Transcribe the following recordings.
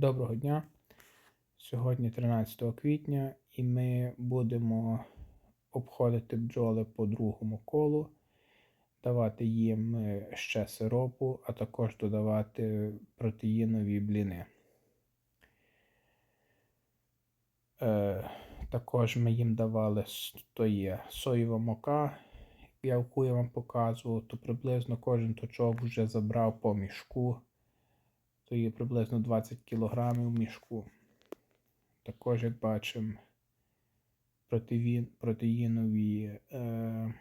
Доброго дня. Сьогодні 13 квітня і ми будемо обходити бджоли по другому колу, давати їм е, ще сиропу, а також додавати протеїнові бліни. Е, також ми їм давали то є соєва мука, яку я вам показував, то приблизно кожен точок вже забрав по мішку то є приблизно 20 кг мішку. Також, як бачимо, протеїн, протеїнові е,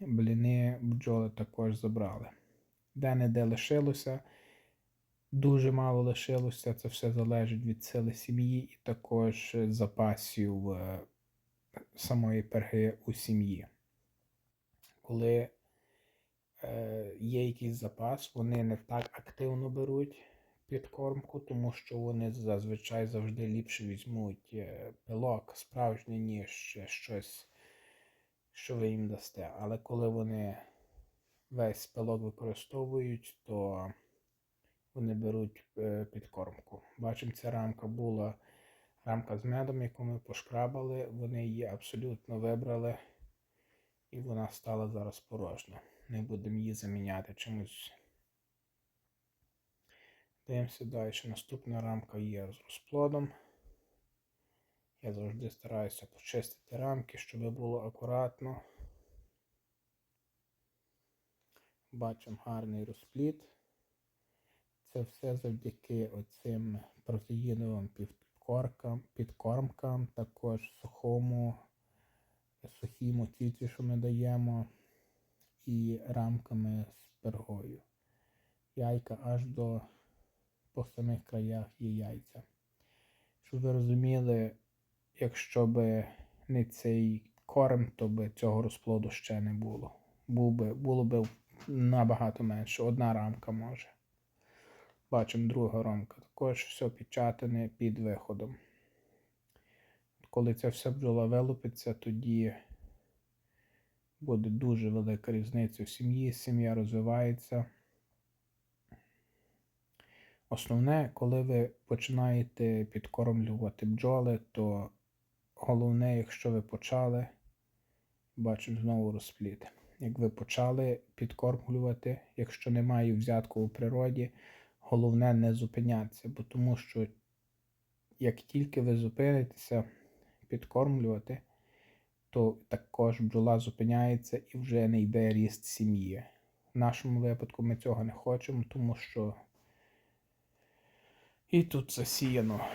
бліни бджоли також забрали. Де-не-де лишилося, дуже мало лишилося, це все залежить від сили сім'ї і також запасів е, самої перги у сім'ї. Коли е, є якийсь запас, вони не так активно беруть підкормку, тому що вони зазвичай завжди ліпше візьмуть е, пилок справжній, ніж щось, що ви їм дасте. Але коли вони весь пилок використовують, то вони беруть е, підкормку. Бачимо, ця рамка була рамка з медом, яку ми пошкрабали, вони її абсолютно вибрали, і вона стала зараз порожня. Не будемо її заміняти чимось Дивимося далі. Наступна рамка є з розплодом. Я завжди стараюся почистити рамки, щоб було акуратно. Бачимо гарний розплід. Це все завдяки оцим протеїновим підкоркам, підкормкам, також сухому, сухій мотіці, що ми даємо, і рамками з пергою. Яйка аж до по самих краях є яйця. Щоб ви розуміли, якщо б не цей корм, то би цього розплоду ще не було. Був би, було б набагато менше. Одна рамка може. Бачимо друга рамка. Також все печатане під виходом. Коли ця вся бджола вилупиться, тоді буде дуже велика різниця в сім'ї. Сім'я розвивається. Основне, коли ви починаєте підкормлювати бджоли, то головне, якщо ви почали, бачимо знову розпліт. Як ви почали підкормлювати, якщо немає взятку у природі, головне не зупинятися, бо тому що як тільки ви зупинитеся підкормлювати, то також бджола зупиняється і вже не йде ріст сім'ї. В нашому випадку ми цього не хочемо, тому що і тут засіяно.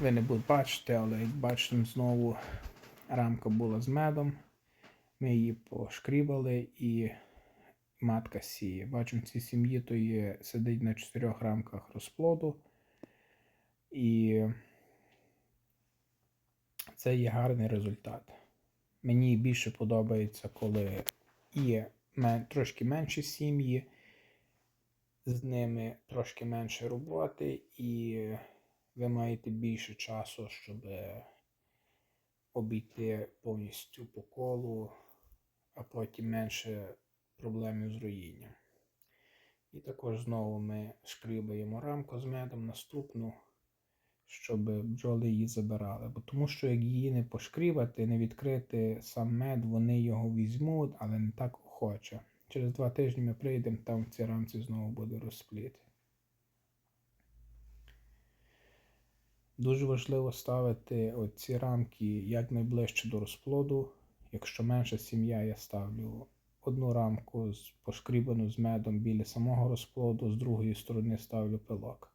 Ви не будете бачити, але як бачите, знову рамка була з медом. Ми її пошкрібали і матка сіє. Бачимо, в цій сім'ї то є, сидить на чотирьох рамках розплоду. І це є гарний результат. Мені більше подобається, коли є трошки менші сім'ї з ними трошки менше роботи, і ви маєте більше часу, щоб обійти повністю по колу, а потім менше проблемів з роїнням. І також знову ми шкрібаємо рамку з медом наступну, щоб бджоли її забирали. Бо Тому що як її не пошкрібати, не відкрити сам мед, вони його візьмуть, але не так охоче. Через два тижні ми прийдемо, там в цій рамці знову буде розпліт. Дуже важливо ставити оці рамки якнайближче до розплоду. Якщо менша сім'я, я ставлю одну рамку пошкрібану з медом біля самого розплоду, з другої сторони ставлю пилок.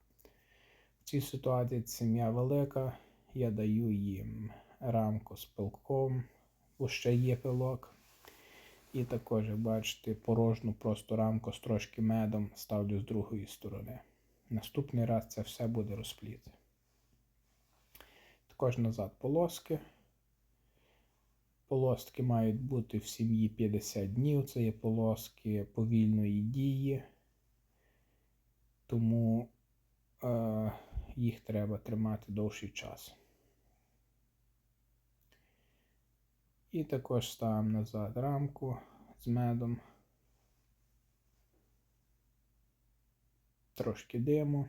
В цій ситуації сім'я велика, я даю їм рамку з пилком, бо ще є пилок. І також, як бачите, порожну просто рамку з трошки медом ставлю з другої сторони. Наступний раз це все буде розпліт. Також назад полоски. Полоски мають бути в сім'ї 50 днів. Це є полоски повільної дії, тому е, їх треба тримати довший час. І також ставимо назад рамку з медом. Трошки диму.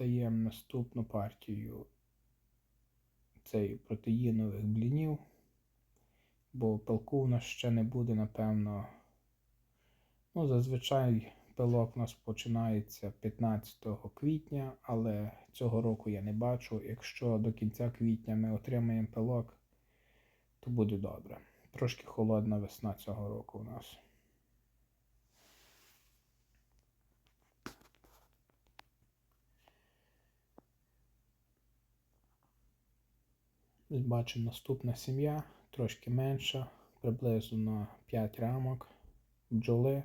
даємо наступну партію цей протеїнових блінів, бо пилку у нас ще не буде, напевно. Ну, зазвичай пилок у нас починається 15 квітня, але цього року я не бачу. Якщо до кінця квітня ми отримаємо пилок, то буде добре. Трошки холодна весна цього року у нас. Бачимо наступна сім'я, трошки менша, приблизно на 5 рамок бджоли.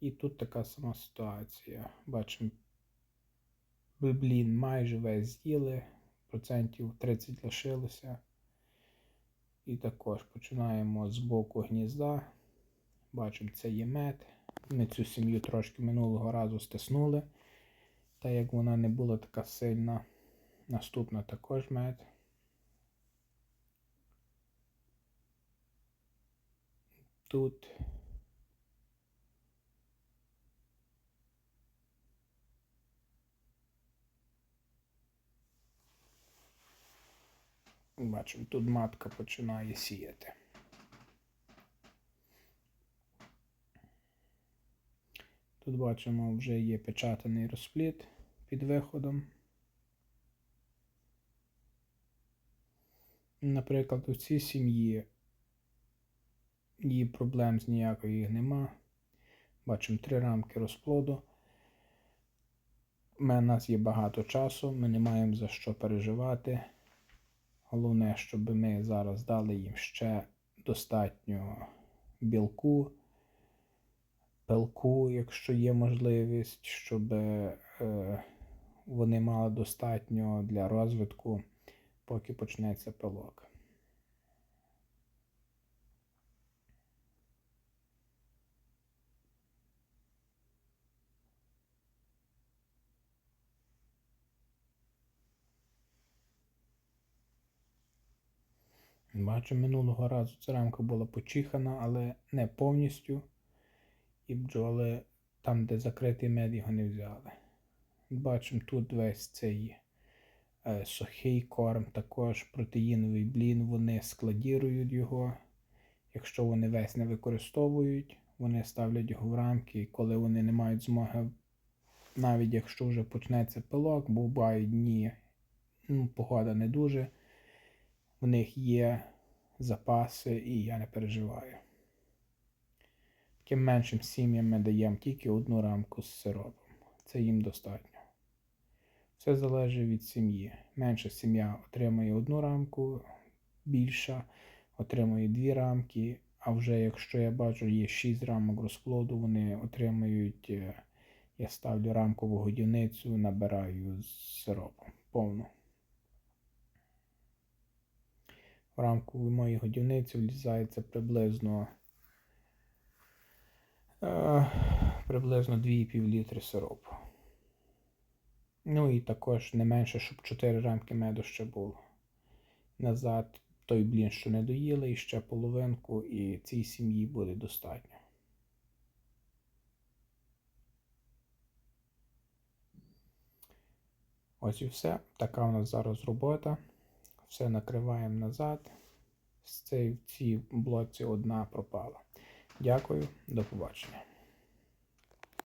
І тут така сама ситуація. Бачимо, блін майже весь з'їли, процентів 30 лишилося. І також починаємо з боку гнізда. Бачимо, це є мед. Ми цю сім'ю трошки минулого разу стиснули. Та як вона не була така сильна, наступна також мед. Тут Бачимо, тут матка починає сіяти. Тут бачимо, вже є печатаний розпліт під виходом. Наприклад, у цій сім'ї її проблем з ніякої нема. Бачимо три рамки розплоду. У нас є багато часу, ми не маємо за що переживати. Головне, щоб ми зараз дали їм ще достатньо білку, пилку, якщо є можливість, щоб е, вони мали достатньо для розвитку, поки почнеться пилок. Бачу, минулого разу ця рамка була почихана, але не повністю. І бджоли там, де закритий мед, його не взяли. Бачимо, тут весь цей е, сухий корм, також протеїновий блін, вони складірують його. Якщо вони весь не використовують, вони ставлять його в рамки, і коли вони не мають змоги, навіть якщо вже почнеться пилок, бувають дні, ну, погода не дуже в них є запаси і я не переживаю. Таким меншим сім'ям ми даємо тільки одну рамку з сиропом. Це їм достатньо. Все залежить від сім'ї. Менша сім'я отримує одну рамку, більша отримує дві рамки. А вже якщо я бачу, є 6 рамок розплоду, вони отримують, е, я ставлю рамкову годівницю, набираю з сиропом повну. В рамку моєї годівниці влізається приблизно е, приблизно 2,5 літри сиропу. Ну і також не менше, щоб 4 рамки меду ще було. Назад той блін, що не доїли, і ще половинку, і цій сім'ї буде достатньо. Ось і все. Така у нас зараз робота. Все накриваємо назад. В цій блоці одна пропала. Дякую, до побачення.